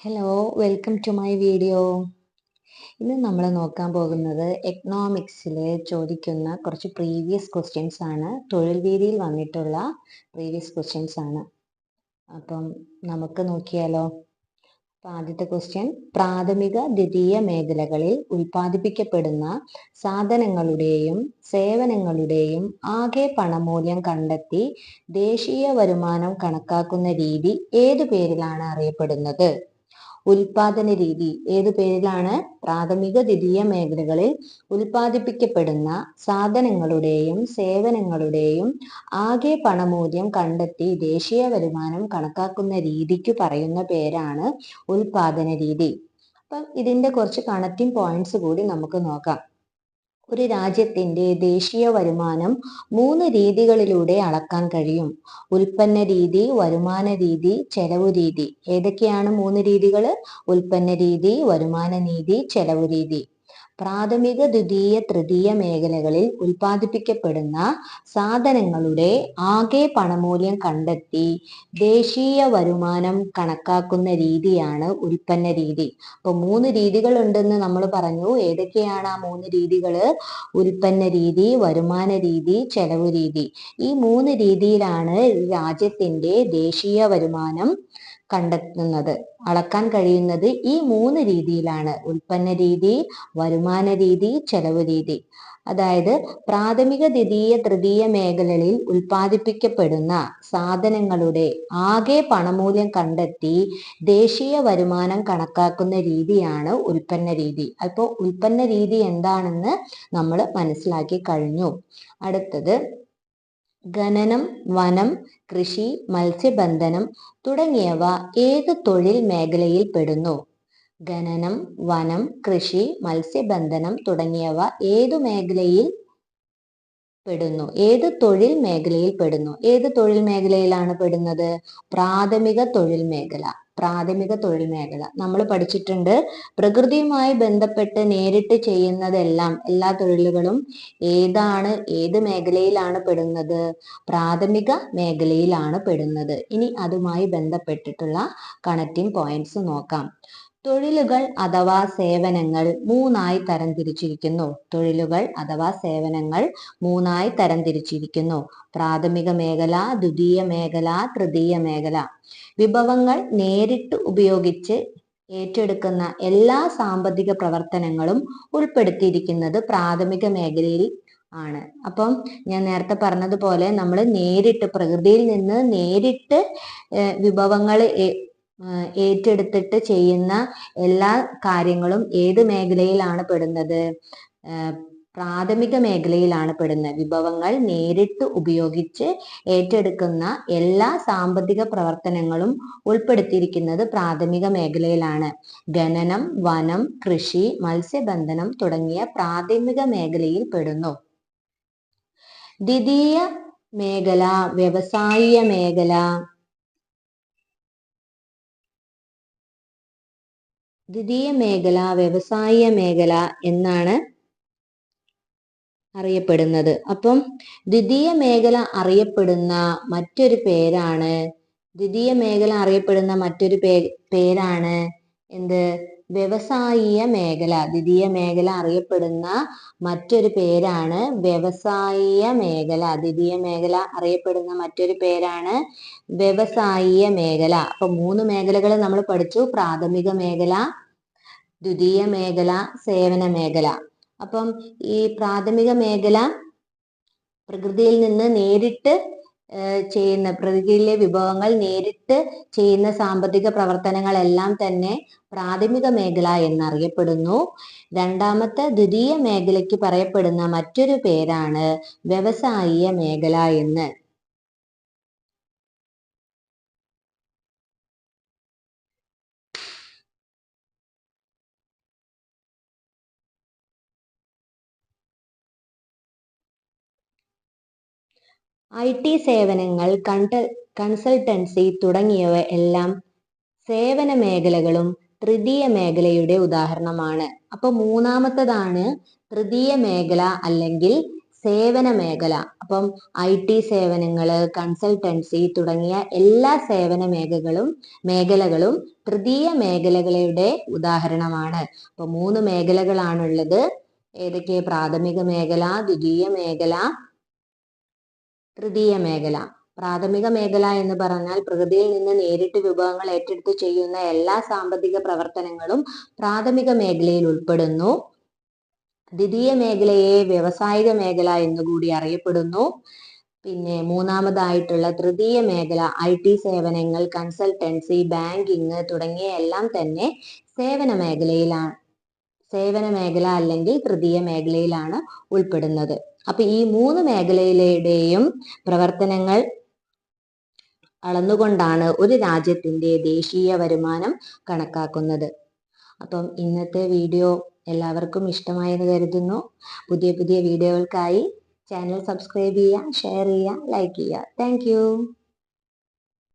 Hello welcome to my video ഇന്ന് നമ്മൾ നോക്കാൻ പോകുന്നത് എക്കണോമിക്സിൽ ചോദിക്കുന്ന കുറച്ച് പ്രീവിയസ് ക്വസ്റ്റ്യൻസ് ആണ്. തൊഴിൽ വീതിയിൽ വന്നിട്ടുള്ള പ്രീവിയസ് ക്വസ്റ്റ്യൻസ് ആണ്. അപ്പം നമുക്ക് നോക്കിയാലോ. അപ്പം ആദ്യത്തെ ക്വസ്റ്റ്യൻ പ്രാഥമിക ദ്വിതീയ മേഖലകളിൽ ഉൽപ്പാദിപ്പിക്കപ്പെടുന്ന സാധനങ്ങളുടെയും സേവനങ്ങളുടെയും ആകെ പണമൂല്യം കണ്ടെത്തി ദേശീയ വരുമാനം കണക്കാക്കുന്ന രീതി ഏതു പേരിലാണ് അറിയപ്പെടുന്നത്? ഉൽപാദന രീതി ഏത് പേരിലാണ് പ്രാഥമിക ദ്വിതീയ മേഖലകളിൽ ഉൽപ്പാദിപ്പിക്കപ്പെടുന്ന സാധനങ്ങളുടെയും സേവനങ്ങളുടെയും ആകെ പണമൂല്യം കണ്ടെത്തി ദേശീയ വരുമാനം കണക്കാക്കുന്ന രീതിക്ക് പറയുന്ന പേരാണ് ഉൽപാദന രീതി അപ്പം ഇതിന്റെ കുറച്ച് കണക്റ്റിംഗ് പോയിന്റ്സ് കൂടി നമുക്ക് നോക്കാം. ഒരു രാജ്യത്തിന്റെ ദേശീയ വരുമാനം മൂന്ന് രീതികളിലൂടെ അളക്കാൻ കഴിയും. ഉൽപ്പന്ന രീതി വരുമാന രീതി ചെലവ് രീതി. ഏതൊക്കെയാണ് മൂന്ന് രീതികൾ ഉൽപ്പന്ന രീതി വരുമാന രീതി ചെലവ് രീതി. പ്രാഥമിക ദ്വിതീയ തൃതീയ മേഖലകളിൽ ഉൽപ്പാദിപ്പിക്കപ്പെടുന്ന സാധനങ്ങളുടെ ആകെ പണമൂല്യം കണ്ടെത്തി ദേശീയ വരുമാനം കണക്കാക്കുന്ന രീതിയാണ് ഉൽപ്പന്ന രീതി. അപ്പൊ മൂന്ന് രീതികൾ ഉണ്ടെന്ന് നമ്മൾ പറഞ്ഞു. ഏതൊക്കെയാണ് ആ മൂന്ന് രീതികൾ? ഉൽപ്പന്ന രീതി വരുമാന രീതി ചെലവ് രീതി. ഈ മൂന്ന് രീതിയിലാണ് രാജ്യത്തിന്റെ ദേശീയ വരുമാനം കണ്ടെത്തുന്നത്. അളക്കാൻ കഴിയുന്നത് ഈ മൂന്ന് രീതിയിലാണ്. ഉൽപ്പന്ന രീതി വരുമാന രീതി ചെലവ് രീതി. അതായത് പ്രാഥമിക ദ്വിതീയ തൃതീയ മേഖലകളിൽ ഉൽപ്പാദിപ്പിക്കപ്പെടുന്ന സാധനങ്ങളുടെ ആകെ പണമൂല്യം കണ്ടെത്തി ദേശീയ വരുമാനം കണക്കാക്കുന്ന രീതിയാണ് ഉൽപ്പന്ന രീതി. അപ്പോൾ ഉൽപ്പന്ന രീതി എന്താണെന്ന് നമ്മൾ മനസ്സിലാക്കി കഴിഞ്ഞു. അടുത്തത് ഖനനം വനം കൃഷി മത്സ്യബന്ധനം തുടങ്ങിയവ ഏത് തൊഴിൽ മേഖലയിൽ പെടുന്നു. ഖനനം വനം കൃഷി മത്സ്യബന്ധനം തുടങ്ങിയവ ഏതു മേഖലയിൽ പെടുന്നു. ഏത് തൊഴിൽ മേഖലയിൽ പെടുന്നു? ഏത് തൊഴിൽ മേഖലയിലാണ് പെടുന്നത്? പ്രാഥമിക തൊഴിൽ മേഖല. പ്രാഥമിക തൊഴിൽ മേഖല. നമ്മൾ പഠിച്ചിട്ടുണ്ട് പ്രകൃതിയുമായി ബന്ധപ്പെട്ട് നേരിട്ട് ചെയ്യുന്നതെല്ലാം എല്ലാ തൊഴിലുകളും ഏതാണ് ഏത് മേഖലയിലാണ് പെടുന്നത്? പ്രാഥമിക മേഖലയിലാണ് പെടുന്നത്. ഇനി അതുമായി ബന്ധപ്പെട്ടിട്ടുള്ള കണക്റ്റിംഗ് പോയിന്റ്സ് നോക്കാം. തൊഴിലുകൾ അഥവാ സേവനങ്ങൾ മൂന്നായി തരംതിരിച്ചിരിക്കുന്നു. തൊഴിലുകൾ അഥവാ സേവനങ്ങൾ മൂന്നായി തരംതിരിച്ചിരിക്കുന്നു. പ്രാഥമിക മേഖല ദ്വിതീയ മേഖല തൃതീയ മേഖല. വിഭവങ്ങൾ നേരിട്ട് ഉപയോഗിച്ച് ഏറ്റെടുക്കുന്ന എല്ലാ സാമ്പത്തിക പ്രവർത്തനങ്ങളും ഉൾപ്പെടുത്തിയിരിക്കുന്നത് പ്രാഥമിക മേഖലയിൽ ആണ്. അപ്പം ഞാൻ നേരത്തെ പറഞ്ഞതുപോലെ നമ്മൾ നേരിട്ട് പ്രകൃതിയിൽ നിന്ന് നേരിട്ട് വിഭവങ്ങൾ ഏറ്റെടുത്തിട്ട് ചെയ്യുന്ന എല്ലാ കാര്യങ്ങളും ഏത് മേഖലയിലാണ് പെടുന്നത്? പ്രാഥമിക മേഖലയിലാണ് പെടുന്നത്. വിഭവങ്ങൾ നേരിട്ട് ഉപയോഗിച്ച് ഏറ്റെടുക്കുന്ന എല്ലാ സാമ്പത്തിക പ്രവർത്തനങ്ങളും ഉൾപ്പെടുത്തിയിരിക്കുന്നത് പ്രാഥമിക മേഖലയിലാണ്. ഖനനം വനം കൃഷി മത്സ്യബന്ധനം തുടങ്ങിയ പ്രാഥമിക മേഖലയിൽ പെടുന്നു. ദ്വിതീയ മേഖല വ്യവസായ മേഖല ദ്വിതീയ മേഖല വ്യവസായ മേഖല എന്നാണ് അറിയപ്പെടുന്നത്. അപ്പം ദ്വിതീയ മേഖല അറിയപ്പെടുന്ന മറ്റൊരു പേരാണ്. ദ്വിതീയ മേഖല അറിയപ്പെടുന്ന മറ്റൊരു പേരാണ് എന്ത്? വ്യവസായിക മേഖല ദ്വിതീയ മേഖല അറിയപ്പെടുന്ന മറ്റൊരു പേരാണ് വ്യവസായിക മേഖല. ദ്വിതീയ മേഖല അറിയപ്പെടുന്ന മറ്റൊരു പേരാണ് വ്യവസായിക മേഖല. അപ്പൊ മൂന്ന് മേഖലകൾ നമ്മൾ പഠിച്ചു. പ്രാഥമിക മേഖല ദ്വിതീയ മേഖല സേവന മേഖല. അപ്പം ഈ പ്രാഥമിക മേഖല പ്രകൃതിയിൽ നിന്ന് നേരിട്ട് ചെയ്യുന്ന പ്രകൃതിയിലെ വിഭവങ്ങൾ നേരിട്ട് ചെയ്യുന്ന സാമ്പത്തിക പ്രവർത്തനങ്ങളെല്ലാം തന്നെ പ്രാഥമിക മേഖല എന്നറിയപ്പെടുന്നു. രണ്ടാമത്തെ ദ്വിതീയ മേഖലയ്ക്ക് പറയപ്പെടുന്ന മറ്റൊരു പേരാണ് വ്യവസായിക മേഖല എന്ന്. ഐ ടി സേവനങ്ങൾ കൺസൾട്ടൻസി തുടങ്ങിയവ എല്ലാം സേവന മേഖലകളും തൃതീയ മേഖലയുടെ ഉദാഹരണമാണ്. അപ്പൊ മൂന്നാമത്തതാണ് തൃതീയ മേഖല അല്ലെങ്കിൽ സേവന മേഖല. അപ്പം ഐ ടി സേവനങ്ങൾ കൺസൾട്ടൻസി തുടങ്ങിയ എല്ലാ സേവന മേഖലകളും മേഖലകളും തൃതീയ മേഖലകളുടെ ഉദാഹരണമാണ്. അപ്പൊ മൂന്ന് മേഖലകളാണുള്ളത്. ഏതൊക്കെ? പ്രാഥമിക മേഖല ദ്വിതീയ മേഖല തൃതീയ മേഖല. പ്രാഥമിക മേഖല എന്ന് പറഞ്ഞാൽ പ്രകൃതിയിൽ നിന്ന് നേരിട്ട് വിഭവങ്ങൾ ഏറ്റെടുത്ത് ചെയ്യുന്ന എല്ലാ സാമ്പത്തിക പ്രവർത്തനങ്ങളും പ്രാഥമിക മേഖലയിൽ ഉൾപ്പെടുന്നു. ദ്വിതീയ മേഖലയെ വ്യവസായിക മേഖല എന്നുകൂടി അറിയപ്പെടുന്നു. പിന്നെ മൂന്നാമതായിട്ടുള്ള തൃതീയ മേഖല ഐ ടി സേവനങ്ങൾ കൺസൾട്ടൻസി ബാങ്കിങ് തുടങ്ങിയ എല്ലാം തന്നെ സേവന മേഖലയിലാണ്. സേവന മേഖല അല്ലെങ്കിൽ തൃതീയ മേഖലയിലാണ് ഉൾപ്പെടുന്നത്. അപ്പൊ ഈ മൂന്ന് മേഖലയിലെയും പ്രവർത്തനങ്ങൾ അളന്നുകൊണ്ടാണ് ഒരു രാജ്യത്തിന്റെ ദേശീയ വരുമാനം കണക്കാക്കുന്നത്. അപ്പം ഇന്നത്തെ വീഡിയോ എല്ലാവർക്കും ഇഷ്ടമായെന്ന് കരുതുന്നു. പുതിയ പുതിയ വീഡിയോകൾക്കായി ചാനൽ സബ്സ്ക്രൈബ് ചെയ്യുക ഷെയർ ചെയ്യുക ലൈക്ക് ചെയ്യുക. താങ്ക്